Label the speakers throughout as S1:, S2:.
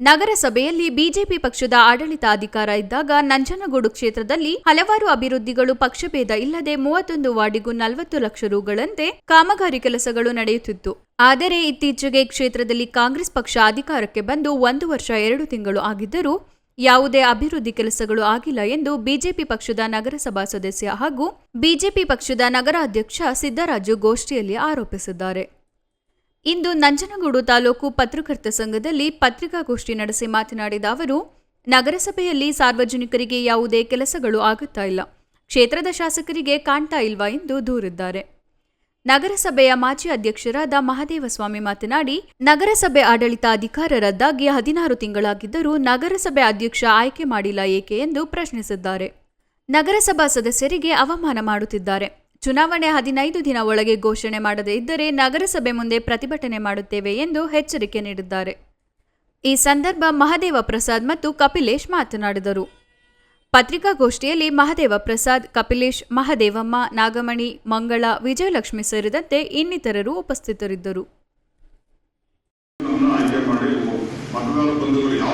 S1: ನಗರಸಭೆಯಲ್ಲಿ ಬಿಜೆಪಿ ಪಕ್ಷದ ಆಡಳಿತ ಅಧಿಕಾರ ಇದ್ದಾಗ ನಂಜನಗೂಡು ಕ್ಷೇತ್ರದಲ್ಲಿ ಹಲವಾರು ಅಭಿವೃದ್ಧಿಗಳು ಪಕ್ಷಭೇದ ಇಲ್ಲದೆ ಮೂವತ್ತೊಂದು ವಾರ್ಡಿಗೂ ನಲವತ್ತು ಲಕ್ಷ ರುಗಳಂತೆ ಕಾಮಗಾರಿ ಕೆಲಸಗಳು ನಡೆಯುತ್ತಿತ್ತು. ಆದರೆ ಇತ್ತೀಚೆಗೆ ಕ್ಷೇತ್ರದಲ್ಲಿ ಕಾಂಗ್ರೆಸ್ ಪಕ್ಷ ಅಧಿಕಾರಕ್ಕೆ ಬಂದು ಒಂದು ವರ್ಷ ಎರಡು ತಿಂಗಳು ಆಗಿದ್ದರೂ ಯಾವುದೇ ಅಭಿವೃದ್ಧಿ ಕೆಲಸಗಳು ಆಗಿಲ್ಲ ಎಂದು ಬಿಜೆಪಿ ಪಕ್ಷದ ನಗರಸಭಾ ಸದಸ್ಯ ಹಾಗೂ ಬಿಜೆಪಿ ಪಕ್ಷದ ನಗರಾಧ್ಯಕ್ಷ ಸಿದ್ದರಾಜು ಗೋಷ್ಠಿಯಲ್ಲಿ ಆರೋಪಿಸಿದ್ದಾರೆ. ಇಂದು ನಂಜನಗೂಡು ತಾಲೂಕು ಪತ್ರಕರ್ತ ಸಂಘದಲ್ಲಿ ಪತ್ರಿಕಾಗೋಷ್ಠಿ ನಡೆಸಿ ಮಾತನಾಡಿದ ಅವರು, ನಗರಸಭೆಯಲ್ಲಿ ಸಾರ್ವಜನಿಕರಿಗೆ ಯಾವುದೇ ಕೆಲಸಗಳು ಆಗುತ್ತಾ ಇಲ್ಲ. ಕ್ಷೇತ್ರದ ಶಾಸಕರಿಗೆ ಕಾಣ್ತಾ ಇಲ್ವಾ ಎಂದು ದೂರಿದ್ದಾರೆ. ನಗರಸಭೆಯ ಮಾಜಿ ಅಧ್ಯಕ್ಷರಾದ ಮಹದೇವಸ್ವಾಮಿ ಮಾತನಾಡಿ, ನಗರಸಭೆ ಆಡಳಿತ ಅಧಿಕಾರ ರದ್ದಾಗಿ ಹದಿನಾರು ತಿಂಗಳಾಗಿದ್ದರೂ ನಗರಸಭೆ ಅಧ್ಯಕ್ಷ ಆಯ್ಕೆ ಮಾಡಿಲ್ಲ ಏಕೆ ಎಂದು ಪ್ರಶ್ನಿಸಿದ್ದಾರೆ. ನಗರಸಭಾ ಸದಸ್ಯರಿಗೆ ಅವಮಾನ ಮಾಡುತ್ತಿದ್ದಾರೆ. ಚುನಾವಣೆ ಹದಿನೈದು ದಿನ ಒಳಗೆ ಘೋಷಣೆ ಮಾಡದೇ ಇದ್ದರೆ ನಗರಸಭೆ ಮುಂದೆ ಪ್ರತಿಭಟನೆ ಮಾಡುತ್ತೇವೆ ಎಂದು ಎಚ್ಚರಿಕೆ ನೀಡಿದ್ದಾರೆ. ಈ ಸಂದರ್ಭ ಮಹದೇವ ಪ್ರಸಾದ್ ಮತ್ತು ಕಪಿಲೇಶ್ ಮಾತನಾಡಿದರು. ಪತ್ರಿಕಾಗೋಷ್ಠಿಯಲ್ಲಿ ಮಹದೇವ ಪ್ರಸಾದ್, ಕಪಿಲೇಶ್, ಮಹದೇವಮ್ಮ, ನಾಗಮಣಿ, ಮಂಗಳ, ವಿಜಯಲಕ್ಷ್ಮಿ ಸೇರಿದಂತೆ ಇನ್ನಿತರರು ಉಪಸ್ಥಿತರಿದ್ದರು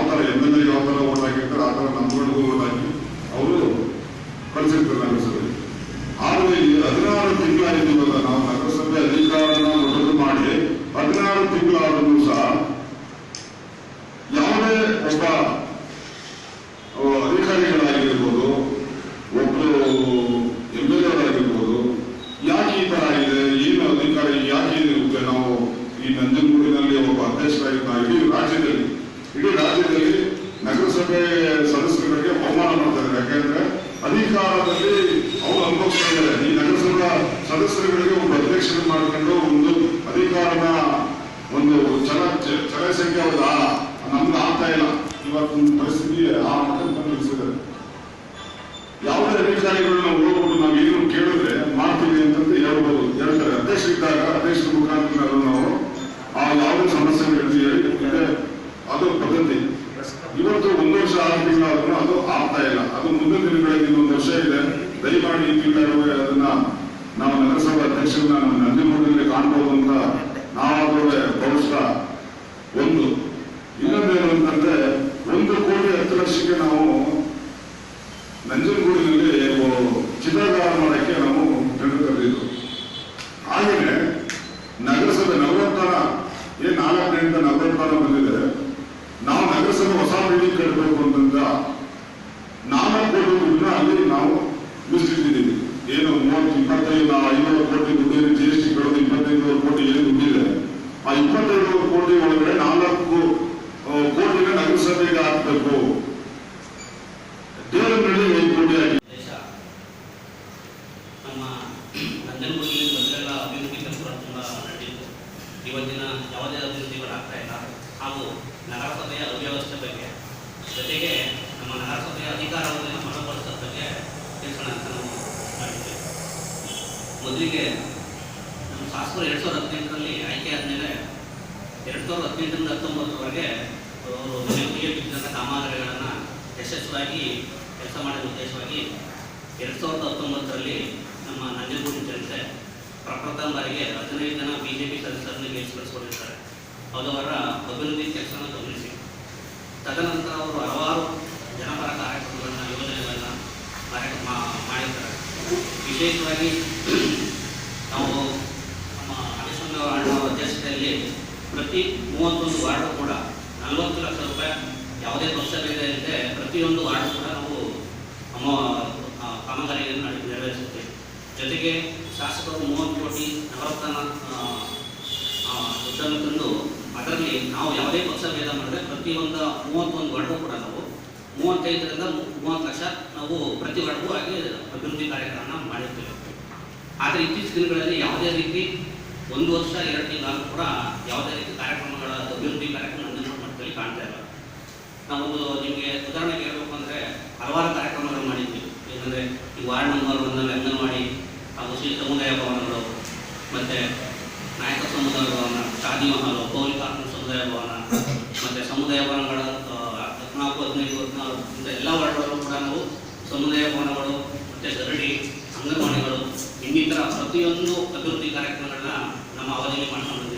S2: ತರ ಎಂ ಎಲ್ ಎ ಯಾವ ತರ ಓಟ್ ಹಾಕಿರ್ತಾರೆ ಆ ತರ ನಮ್ಗಳಿಗೂ ಓಟ್ ಹಾಕಿ ಅವರು ಕಳಿಸಿರ್ತಾರೆ ನಗರಸಭೆ ಆದ್ರೆ ಈ ಹದಿನಾರು ತಿಂಗಳಾಗಿದ್ದೀವಲ್ಲ ನಾವು ನಗರಸಭೆ ಅಧಿಕಾರನ ಮೊದಲು ಮಾಡಿ ಹದಿನಾರು ತಿಂಗಳಾದರೂ ಸಹ ಯಾವುದೇ ಒಬ್ಬ ಅಹ್, ಅಧಿಕಾರಿಗಳಾಗಿರ್ಬೋದು ಒಬ್ಬರು ಎಂ ಎಲ್ ಆಗಿರ್ಬೋದು ಯಾಕೆ ಈ ತರ ಆಗಿದೆ ಏನು ಅಧಿಕಾರಿ ಯಾಕೆ ಇರುತ್ತೆ ನಾವು ಈ ನಂಜನಗೂಡಿನಲ್ಲಿ ಒಬ್ಬ ಅಧ್ಯಕ್ಷರಾಗಿದ್ದ ಇಡೀ ರಾಜ್ಯದಲ್ಲಿ ಇಡೀ ರಾಜ್ಯದಲ್ಲಿ ನಗರಸಭೆ ಸದಸ್ಯರಿಗೆ ಅವಮಾನ ಮಾಡ್ತಾರೆ ಯಾಕೆಂದ್ರೆ ಅಧಿಕಾರದಲ್ಲಿ ಅವ್ರು ಅನುಭವಿಸ್ತಾ ಇದ್ದಾರೆ ಈ ನಗರಸಭಾ ಸದಸ್ಯರುಗಳಿಗೆ ಒಬ್ಬ ಮಾಡಿಕೊಂಡು ಒಂದು ಅಧಿಕಾರದ ಒಂದು ಚಲ ಚಲ ಸಂಖ್ಯೆ ಅವ್ರದ್ದು ನಮ್ಗೆ ಆಗ್ತಾ ಇಲ್ಲ. ಇವತ್ತಿನ ಪರಿಸ್ಥಿತಿ ಆ ಮಟ್ಟಕ್ಕೆ ಯಾವುದೇ ನಾವು ಹೋಗ್ಬಿಟ್ಟು ನಾವು ಏನು ಕೇಳಿದ್ರೆ ಮಾಡ್ತೀವಿ ಅಂತಂದ್ರೆ ಹೇಳ್ಬೋದು. ಹೇಳ್ತಾರೆ ಅಧ್ಯಕ್ಷರಿದ್ದಾಗ ಅಧ್ಯಕ್ಷರ ಮುಖಾಂತರ ನಾವು ಆ ಯಾವುದೇ ಸಮಸ್ಯೆ ಹೇಳ್ತೀವಿ ಹೇಳಿ ಅದು ಪದ್ಧತಿ. ಇವತ್ತು ಒಂದು ವರ್ಷ ಆರು ತಿಂಗಳಾದ್ರೂ ಅದು ಆಗ್ತಾ ಇಲ್ಲ. ಅದು ಮುಂದಿನ ದಿನಗಳಲ್ಲಿ ಇನ್ನೊಂದು ವರ್ಷ ಇದೆ. ದಯಮಾಡಿ ಅದನ್ನ ನಾವು ನಗರಸಭೆ ಅಧ್ಯಕ್ಷರನ್ನ ನಂಜನಗೂಡಿನಲ್ಲಿ ಕಾಣಬಹುದು ಅಂತ ನಾವಾದ್ರೂ ಬಹುಶಃ ಒಂದು. ಇನ್ನೊಂದೇನು ಅಂತಂದ್ರೆ ಒಂದು ಕೋಟಿ ಹತ್ತು ಲಕ್ಷಕ್ಕೆ ನಾವು ನಂಜನಗೂಡಿನಲ್ಲಿ ಚಿತ್ರಗಾರ ಮಾಡಕ್ಕೆ ನಾವು ಟೆಂಡರ್ ಕರೆದಿದ್ದು ಹಾಗೆಯೇ ನಗರಸಭೆ ನಲವತ್ತಾರ ಏನ್ ನಾಲ್ಕರಿಂದ ನಲವತ್ತಾರ ಬಂದಿದೆ ನಾವು ನಗರಸಭೆ ಹೊಸ ಬಿಲ್ಡಿಂಗ್ ಕಟ್ಟಬೇಕು ಅಂತಂದ ನಾಲ್ಕು ಕೋಟಿ ದುಡ್ಡನ್ನ ಅಲ್ಲಿ ನಾವು ಮೀಸಲಿಟ್ಟಿದ್ದೀವಿ ಏನು ಮೂವತ್ತು ಇಪ್ಪತ್ತೈದು ಐವತ್ತು ಕೋಟಿ ದುಡ್ಡು ಜಿ ಎಸ್ ಟಿ ಕಳೆದು ಇಪ್ಪತ್ತೈದು ಕೋಟಿ ಏನು ದುಡ್ಡಿದೆ ಆ ಇಪ್ಪತ್ತೈದು ಕೋಟಿ ಒಳಗಡೆ ನಾಲ್ಕು ಆ, ಕೋಟಿನ ನಗರಸಭೆಗೆ ಹಾಕಬೇಕು ದೇವರಲ್ಲಿ ಐದು ಕೋಟಿ ಆಗಿದೆ
S3: ದೇಶ ನಮ್ಮ ನಂಜನಗೂಡಿನಲ್ಲಿ ಮೊದಲೆಲ್ಲ ಅಭಿವೃದ್ಧಿ ಕೆಲಸಗಳು ತುಂಬ ನಡೆದಿತ್ತು ಇವತ್ತಿನ ಯಾವುದೇ ಅಭಿವೃದ್ಧಿಗಳಾಗ್ತಾ ಇಲ್ಲ. ಹಾಗೂ ನಗರಸಭೆಯ ಅವ್ಯವಸ್ಥೆ ಬಗ್ಗೆ, ಜೊತೆಗೆ ನಮ್ಮ ನಗರಸಭೆಯ ಅಧಿಕಾರವನ್ನು ಬಲಪಡಿಸೋ ಬಗ್ಗೆ ತಿಳಿಸೋಣ ಅಂತ ನಾವು ಮಾಡಿದ್ದೇವೆ. ಮೊದಲಿಗೆ ನಮ್ಮ ಶಾಸಕರು ಎರಡು ಸಾವಿರದ ಹದಿನೆಂಟರಲ್ಲಿ ಆಯ್ಕೆ ಆದಮೇಲೆ ಎರಡು ಸಾವಿರದ ಹದಿನೆಂಟರಿಂದ ಹತ್ತೊಂಬತ್ತರವರೆಗೆ ಅವರು ಮನೆಗೆ ಬಿದ್ದಂಥ ಕಾಮಗಾರಿಗಳನ್ನು ಯಶಸ್ವಿಯಾಗಿ ಕೆಲಸ ಮಾಡಿದ ಉದ್ದೇಶವಾಗಿ ಎರಡು ಸಾವಿರದ ಹತ್ತೊಂಬತ್ತರಲ್ಲಿ ನಮ್ಮ ನಂಜನಗೂಡಿನ ಜನತೆ ಪ್ರಪ್ರಥಮ ಬಾರಿಗೆ ಹದಿನೈದು ಜನ ಬಿ ಜೆ ಪಿ ಸದಸ್ಯರನ್ನು ಗೆಲ್ಲಿಸಿಕೊಂಡಿರ್ತಾರೆ ಅವರ ಅಭಿವೃದ್ಧಿ ಕೆಲಸವನ್ನು ಗಮನಿಸಿ. ತದನಂತರ ಅವರು ಹಲವಾರು ಜನಪರ ಕಾರ್ಯಕ್ರಮಗಳನ್ನು, ಯೋಜನೆಗಳನ್ನ ಕಾರ್ಯಕ್ರಮ ಮಾಡಿರ್ತಾರೆ ವಿಶೇಷವಾಗಿ ನಾವು ನಮ್ಮ ಹರಿಶ್ಚಂದ್ರ ವಾರ್ಡ್ನ ಅಧ್ಯಕ್ಷತೆಯಲ್ಲಿ ಪ್ರತಿ ಮೂವತ್ತೊಂದು ವಾರ್ಡು ಕೂಡ ನಲವತ್ತು ಲಕ್ಷ ರೂಪಾಯಿ ಯಾವುದೇ ಪಕ್ಷಗಳಿದೆ ಪ್ರತಿಯೊಂದು ವಾರ್ಡು ಕೂಡ ನಾವು ನಮ್ಮ ಕಾಮಗಾರಿಯನ್ನು ನೆರವೇರಿಸುತ್ತೇವೆ. ಜೊತೆಗೆ ಶಾಸಕರು ಮೂವತ್ತು ಕೋಟಿ ನವರತ್ನ ದುಡ್ಡನ್ನು ತಂದು ಅದರಲ್ಲಿ ನಾವು ಯಾವುದೇ ಪಕ್ಷ ಭೇದ ಮಾಡಿದ್ರೆ ಪ್ರತಿಯೊಂದು ಮೂವತ್ತೊಂದು ವಾರ್ಡು ಕೂಡ ನಾವು. ಮೂವತ್ತೈದರಿಂದ ಮೂವತ್ತು ಲಕ್ಷ ನಾವು ಪ್ರತಿ ವಾರ್ಡ್ಗೂ ಆಗಿ ಅಭಿವೃದ್ಧಿ ಕಾರ್ಯಗಳನ್ನು ಮಾಡಿರ್ತೇವೆ. ಆದರೆ ಇತ್ತೀಚಿನ ದಿನಗಳಲ್ಲಿ ಯಾವುದೇ ರೀತಿ ಒಂದು ವರ್ಷ, ಎರಡು ತಿಂಗಳು ಕೂಡ ಯಾವುದೇ ರೀತಿ ಕಾರ್ಯಕ್ರಮಗಳ ಅಭಿವೃದ್ಧಿ ಕಾರ್ಯಕ್ರಮ ನನ್ನ ಮಟ್ಟದಲ್ಲಿ ಕಾಣ್ತಾ ಇಲ್ಲ. ನಾವೊಂದು ನಿಮಗೆ ಉದಾಹರಣೆಗೆ ಹೇಳಬೇಕು ಅಂದರೆ ಹಲವಾರು ಕಾರ್ಯಕ್ರಮಗಳು ಮಾಡಿದ್ವಿ. ಏನಂದರೆ ಈ ವಾರ್ಡ್ ನಂಬರ್ ಒಂದಲ್ಲಿ ಅಂಗನವಾಡಿ ಶ್ರೀ ಸಮುದಾಯ ಭವನಗಳು ಮತ್ತು ನಾಯಕ ಸಮುದಾಯ ಭವನ ಶಾದಿ ಮಹಲ್ ಪೌಲಿಕಾರ್ಜುನ ಸಮುದಾಯ ಭವನ ಮತ್ತು ಸಮುದಾಯ ಭವನಗಳ ಹದಿನಾಲ್ಕು, ಹದಿನೈದು, ಹದಿನಾರು, ಇಂಥ ಎಲ್ಲ ವಾರ್ಡ್ಗಳಲ್ಲೂ ಕೂಡ ನಾವು ಸಮುದಾಯ ಭವನಗಳು ಮತ್ತು ಗರಡಿ ಅಂಗನವಾಡಿಗಳು, ಇನ್ನಿತರ ಪ್ರತಿಯೊಂದು ಅಭಿವೃದ್ಧಿ ಕಾರ್ಯಕ್ರಮಗಳನ್ನ ನಮ್ಮ ಅವಧಿಯಲ್ಲಿ ಮಾಡ್ಕೊಂಡು